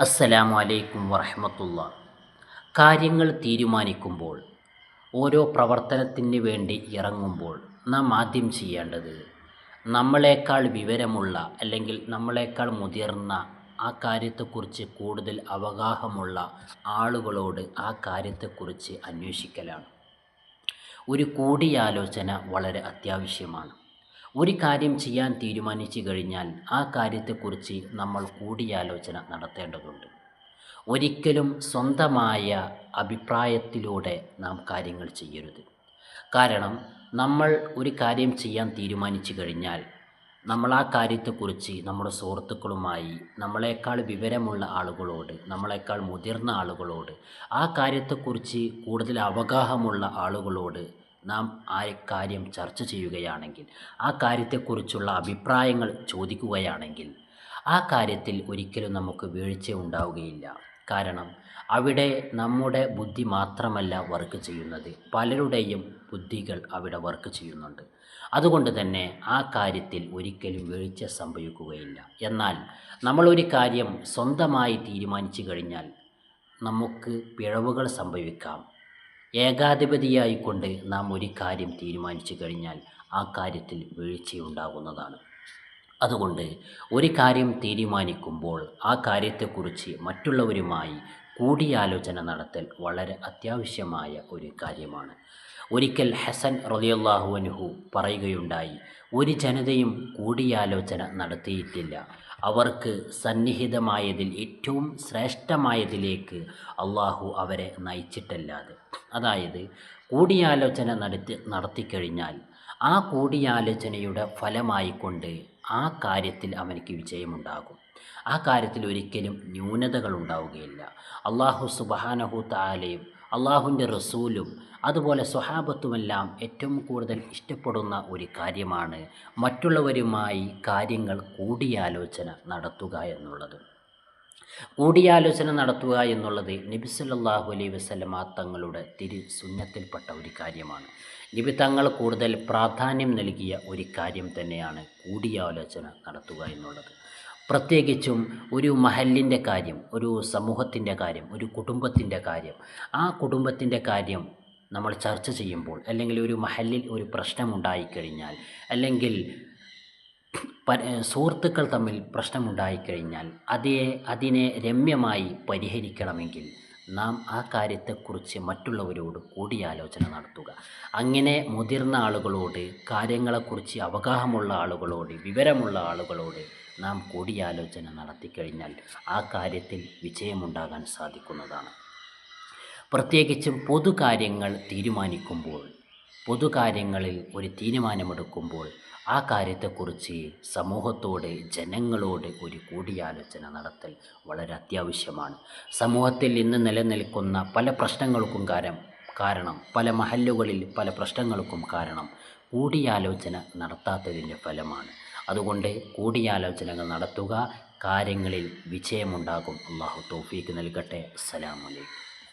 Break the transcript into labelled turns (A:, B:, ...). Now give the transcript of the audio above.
A: അസ്സലാമു അലൈക്കും വറഹമത്തുള്ള. കാര്യങ്ങൾ തീരുമാനിക്കുമ്പോൾ ഓരോ പ്രവർത്തനത്തിന് വേണ്ടി ഇറങ്ങുമ്പോൾ നാം ആദ്യം ചെയ്യേണ്ടത് നമ്മളെക്കാൾ വിവരമുള്ള അല്ലെങ്കിൽ നമ്മളെക്കാൾ മുതിർന്ന ആ കാര്യത്തെക്കുറിച്ച് കൂടുതൽ അവഗാഹമുള്ള ആളുകളോട് ആ കാര്യത്തെക്കുറിച്ച് അന്വേഷിക്കലാണ്. ഒരു കൂടിയാലോചന വളരെ അത്യാവശ്യമാണ്. ഒരു കാര്യം ചെയ്യാൻ തീരുമാനിച്ചു കഴിഞ്ഞാൽ ആ കാര്യത്തെക്കുറിച്ച് നമ്മൾ കൂടിയാലോചന നടത്തേണ്ടതുണ്ട്. ഒരിക്കലും സ്വന്തമായ അഭിപ്രായത്തിലൂടെ നാം കാര്യങ്ങൾ ചെയ്യരുത്. കാരണം നമ്മൾ ഒരു കാര്യം ചെയ്യാൻ തീരുമാനിച്ചു കഴിഞ്ഞാൽ നമ്മൾ ആ കാര്യത്തെക്കുറിച്ച് നമ്മുടെ സുഹൃത്തുക്കളുമായി നമ്മളെക്കാൾ വിവരമുള്ള ആളുകളോട് നമ്മളെക്കാൾ മുതിർന്ന ആളുകളോട് ആ കാര്യത്തെക്കുറിച്ച് കൂടുതൽ അവഗാഹമുള്ള ആളുകളോട് നാം ആ കാര്യം ചർച്ച ചെയ്യുകയാണെങ്കിൽ ആ കാര്യത്തെക്കുറിച്ചുള്ള അഭിപ്രായങ്ങൾ ചോദിക്കുകയാണെങ്കിൽ ആ കാര്യത്തിൽ ഒരിക്കലും നമുക്ക് വീഴ്ച ഉണ്ടാവുകയില്ല. കാരണം അവിടെ നമ്മുടെ ബുദ്ധി മാത്രമല്ല വർക്ക് ചെയ്യുന്നത്. പലരുടെയും ബുദ്ധികൾ അവിടെ വർക്ക് ചെയ്യുന്നുണ്ട്. അതുകൊണ്ട് തന്നെ ആ കാര്യത്തിൽ ഒരിക്കലും വീഴ്ച സംഭവിക്കുകയില്ല. എന്നാൽ നമ്മളൊരു കാര്യം സ്വന്തമായി തീരുമാനിച്ചു കഴിഞ്ഞാൽ നമുക്ക് പിഴവുകൾ സംഭവിക്കാം. ഏകാധിപതിയായിക്കൊണ്ട് നാം ഒരു കാര്യം തീരുമാനിച്ചു കഴിഞ്ഞാൽ ആ കാര്യത്തിൽ വീഴ്ചയുണ്ടാകുന്നതാണ്. അതുകൊണ്ട് ഒരു കാര്യം തീരുമാനിക്കുമ്പോൾ ആ കാര്യത്തെക്കുറിച്ച് മറ്റുള്ളവരുമായി കൂടിയാലോചന നടത്തൽ വളരെ അത്യാവശ്യമായ ഒരു കാര്യമാണ്. ഒരിക്കൽ ഹസൻ റലിയല്ലാഹുവനുഹു പറയുകയുണ്ടായി ഒരു ജനതയും കൂടിയാലോചന നടത്തിയിട്ടില്ല. അവർക്ക് സന്നിഹിതമായതിൽ ഏറ്റവും ശ്രേഷ്ഠമായതിലേക്ക് അള്ളാഹു അവരെ നയിച്ചിട്ടല്ലാതെ. അതായത് കൂടിയാലോചന നടത്തി നടത്തിക്കഴിഞ്ഞാൽ ആ കൂടിയാലോചനയുടെ ഫലമായിക്കൊണ്ട് ആ കാര്യത്തിൽ അവനക്ക് വിജയമുണ്ടാകും. ആ കാര്യത്തിൽ ഒരിക്കലും ന്യൂനതകൾ ഉണ്ടാവുകയില്ല അള്ളാഹു സുബാനഹു താലയും അള്ളാഹുവിന്റെ റസൂലും അതുപോലെ സ്വഹാബത്തുമെല്ലാം ഏറ്റവും കൂടുതൽ ഇഷ്ടപ്പെടുന്ന ഒരു കാര്യമാണ് മറ്റുള്ളവരുമായി കാര്യങ്ങൾ കൂടിയാലോചന നടത്തുക എന്നുള്ളത്. കൂടിയാലോചന നടത്തുക എന്നുള്ളത് നബി സല്ലല്ലാഹു അലൈഹി വസല്ലമ തങ്ങളുടെ തിരു സുന്നത്തിൽപ്പെട്ട ഒരു കാര്യമാണ്. നബി തങ്ങൾ കൂടുതൽ പ്രാധാന്യം നൽകിയ ഒരു കാര്യം തന്നെയാണ് കൂടിയാലോചന നടത്തുക എന്നുള്ളത്. പ്രത്യേകിച്ചും ഒരു മഹലിന്റെ കാര്യം ഒരു സമൂഹത്തിന്റെ കാര്യം ഒരു കുടുംബത്തിന്റെ കാര്യം. ആ കുടുംബത്തിന്റെ കാര്യം നമ്മൾ ചർച്ച ചെയ്യുമ്പോൾ അല്ലെങ്കിൽ ഒരു മഹലിൽ ഒരു പ്രശ്നമുണ്ടായിക്കഴിഞ്ഞാൽ അല്ലെങ്കിൽ സുഹൃത്തുക്കൾ തമ്മിൽ പ്രശ്നമുണ്ടായിക്കഴിഞ്ഞാൽ അതേ അതിനെ രമ്യമായി പരിഹരിക്കണമെങ്കിൽ നാം ആ കാര്യത്തെക്കുറിച്ച് മറ്റുള്ളവരോട് കൂടിയാലോചന നടത്തുക. അങ്ങനെ മുതിർന്ന ആളുകളോട് കാര്യങ്ങളെക്കുറിച്ച് അവഗാഹമുള്ള ആളുകളോട് വിവരമുള്ള ആളുകളോട് നാം കൂടിയാലോചന നടത്തിക്കഴിഞ്ഞാൽ ആ കാര്യത്തിൽ വിജയമുണ്ടാകാൻ സാധിക്കുന്നതാണ്. പ്രത്യേകിച്ചും പൊതുകാര്യങ്ങൾ തീരുമാനിക്കുമ്പോൾ പൊതുകാര്യങ്ങളിൽ ഒരു തീരുമാനമെടുക്കുമ്പോൾ ആ കാര്യത്തെക്കുറിച്ച് സമൂഹത്തോട് ജനങ്ങളോട് ഒരു കൂടിയാലോചന നടത്തൽ വളരെ അത്യാവശ്യമാണ്. സമൂഹത്തിൽ ഇന്ന് നിലനിൽക്കുന്ന പല പ്രശ്നങ്ങൾക്കും കാരണം കാരണം പല മഹല്ലുകളിൽ പല പ്രശ്നങ്ങൾക്കും കാരണം കൂടിയാലോചന നടത്താത്തതിന്റെ ഫലമാണ്. അതുകൊണ്ട് കൂടിയാലോചനകൾ നടത്തുക കാര്യങ്ങളിൽ വിജയമുണ്ടാകും. അള്ളാഹു തോഫീക്ക് നൽകട്ടെ. അസ്സലാമലൈക്കും